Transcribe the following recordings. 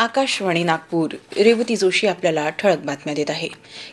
आकाशवाणी नागपूर. रेवती जोशी आपल्याला ठळक बातम्या देत आहे.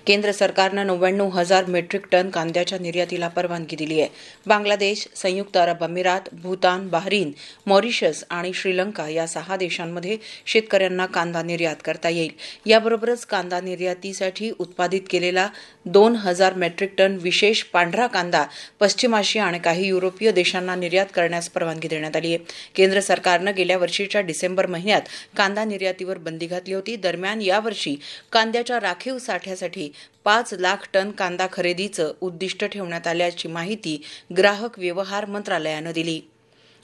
केंद्र सरकारनं नव्याण्णव हजार मेट्रिक टन कांद्याच्या निर्यातीला परवानगी दिली आहे बांगलादेश संयुक्त अरब अमिरात भूतान बहरीन मॉरिशस आणि श्रीलंका या सहा देशांमध्ये शेतकऱ्यांना कांदा निर्यात करता येईल. याबरोबरच कांदा निर्यातीसाठी उत्पादित केलेला दोन हजार मेट्रिक टन विशेष पांढरा कांदा पश्चिम आशिया आणि काही युरोपीय देशांना निर्यात करण्यास परवानगी देण्यात आली आहे केंद्र सरकारनं गेल्या वर्षीच्या डिसेंबर महिन्यात कांदा निर्यात निर्यातीवर बंदी घातली होती. दरम्यान यावर्षी कांद्याच्या राखीव साठ्यासाठी पाच लाख टन कांदा खरेदीचं उद्दिष्ट ठेवण्यात आल्याची माहिती ग्राहक व्यवहार मंत्रालयानं दिली.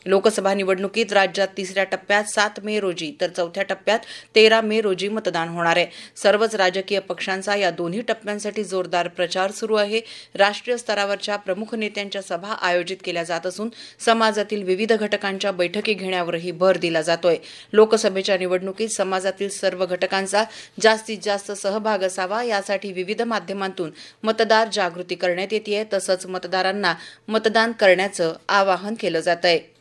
लोकसभा निवडणुकीत राज्यात तिसऱ्या टप्प्यात सात मे रोजी तर चौथ्या टप्प्यात तेरा मे रोजी मतदान होणार आहे. सर्वच राजकीय पक्षांचा या दोन्ही टप्प्यांसाठी जोरदार प्रचार सुरू आहे. राष्ट्रीय स्तरावरच्या प्रमुख नेत्यांच्या सभा आयोजित केल्या जात असून समाजातील विविध घटकांच्या बैठकी घेण्यावरही भर दिला जातोय. लोकसभेच्या निवडणुकीत समाजातील सर्व घटकांचा जास्तीत जास्त सहभाग असावा यासाठी विविध माध्यमांतून मतदार जागृती करण्यात येते तसंच मतदारांना मतदान करण्याचं आवाहन केलं जात आहे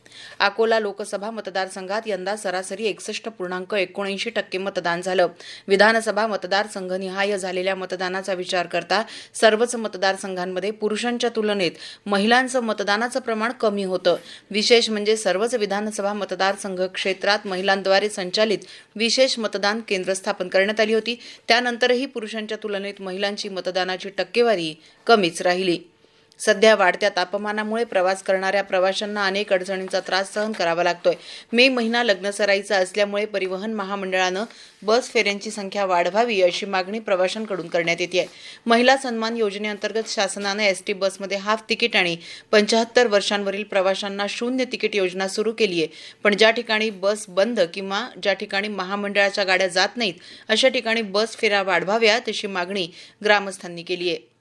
अकोला लोकसभा मतदारसंघात यंदा सरासरी एकसष्ट पूर्णांक एकोणऐंशी टक्के मतदान झालं. विधानसभा मतदारसंघनिहाय झालेल्या मतदानाचा विचार करता सर्वच मतदारसंघांमध्ये पुरुषांच्या तुलनेत महिलांचं मतदानाचं प्रमाण कमी होतं. विशेष म्हणजे सर्वच विधानसभा मतदारसंघ क्षेत्रात महिलांद्वारे संचालित विशेष मतदान केंद्र स्थापन करण्यात आली होती. त्यानंतरही पुरुषांच्या तुलनेत महिलांची मतदानाची टक्केवारी कमीच राहिली. सध्या वाढत्या तापमानामुळे प्रवास करणाऱ्या प्रवाशांना अनेक अडचणींचा त्रास सहन करावा लागतोय. मे महिना लग्नसराईचा असल्यामुळे परिवहन महामंडळानं बस फेऱ्यांची संख्या वाढवावी अशी मागणी प्रवाशांकडून करण्यात येते आहे. महिला सन्मान योजनेअंतर्गत शासनानं एस टी बसमध्ये हाफ तिकीट आणि पंच्याहत्तर वर्षांवरील प्रवाशांना शून्य तिकीट योजना सुरू केली आहे. पण ज्या ठिकाणी बस बंद किंवा ज्या ठिकाणी महामंडळाच्या गाड्या जात नाहीत अशा ठिकाणी बस फेऱ्या वाढवाव्यात अशी मागणी ग्रामस्थांनी केली आहे.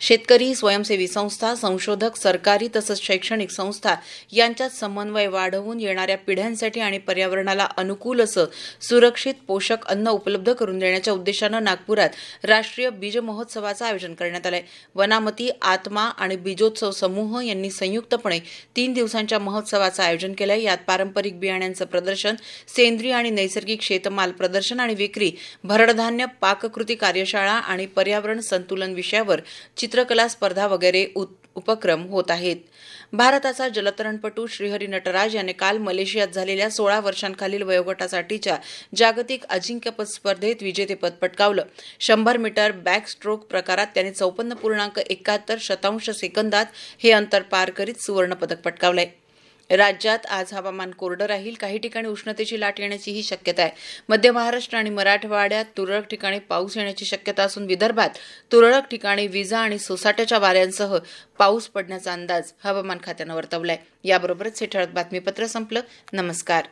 शेतकरी स्वयंसेवी संस्था संशोधक सरकारी तसंच शैक्षणिक संस्था यांच्यात समन्वय वाढवून येणाऱ्या पिढ्यांसाठी आणि पर्यावरणाला अनुकूल असं सुरक्षित पोषक अन्न उपलब्ध करून देण्याच्या उद्देशानं नागपुरात राष्ट्रीय बीज महोत्सवाचं आयोजन करण्यात आलंय. वनामती आत्मा आणि बीजोत्सव समूह यांनी संयुक्तपणे तीन दिवसांच्या महोत्सवाचं आयोजन केलंय. यात पारंपरिक बियाण्यांचं प्रदर्शन सेंद्रिय आणि नैसर्गिक शेतमाल प्रदर्शन आणि विक्री भरडधान्य पाककृती कार्यशाळा आणि पर्यावरण संतुलन विषयावर चित्रकला स्पर्धा वगैरे उपक्रम होत आहेत. भारताचा जलतरणपटू श्रीहरी नटराज याने काल मलेशियात झालेल्या सोळा वर्षांखालील वयोगटासाठीच्या जागतिक अजिंक्यपद स्पर्धेत विजेतेपद पटकावलं. शंभर मीटर बॅक स्ट्रोक प्रकारात त्याने चौपन्न पूर्णांक एकाहत्तर शतांश सेकंदात हे अंतर पार करीत सुवर्णपदक पटकावलंय. राज्यात आज हवामान कोरडं राहील. काही ठिकाणी उष्णतेची लाट येण्याचीही शक्यता आहे. मध्य महाराष्ट्र आणि मराठवाड्यात तुरळक ठिकाणी पाऊस येण्याची शक्यता असून विदर्भात तुरळक ठिकाणी विजा आणि सोसाट्याच्या वाऱ्यांसह पाऊस पडण्याचा अंदाज हवामान खात्यानं वर्तवलाय. याबरोबरच हे ठळक बातमीपत्र संपलं. नमस्कार.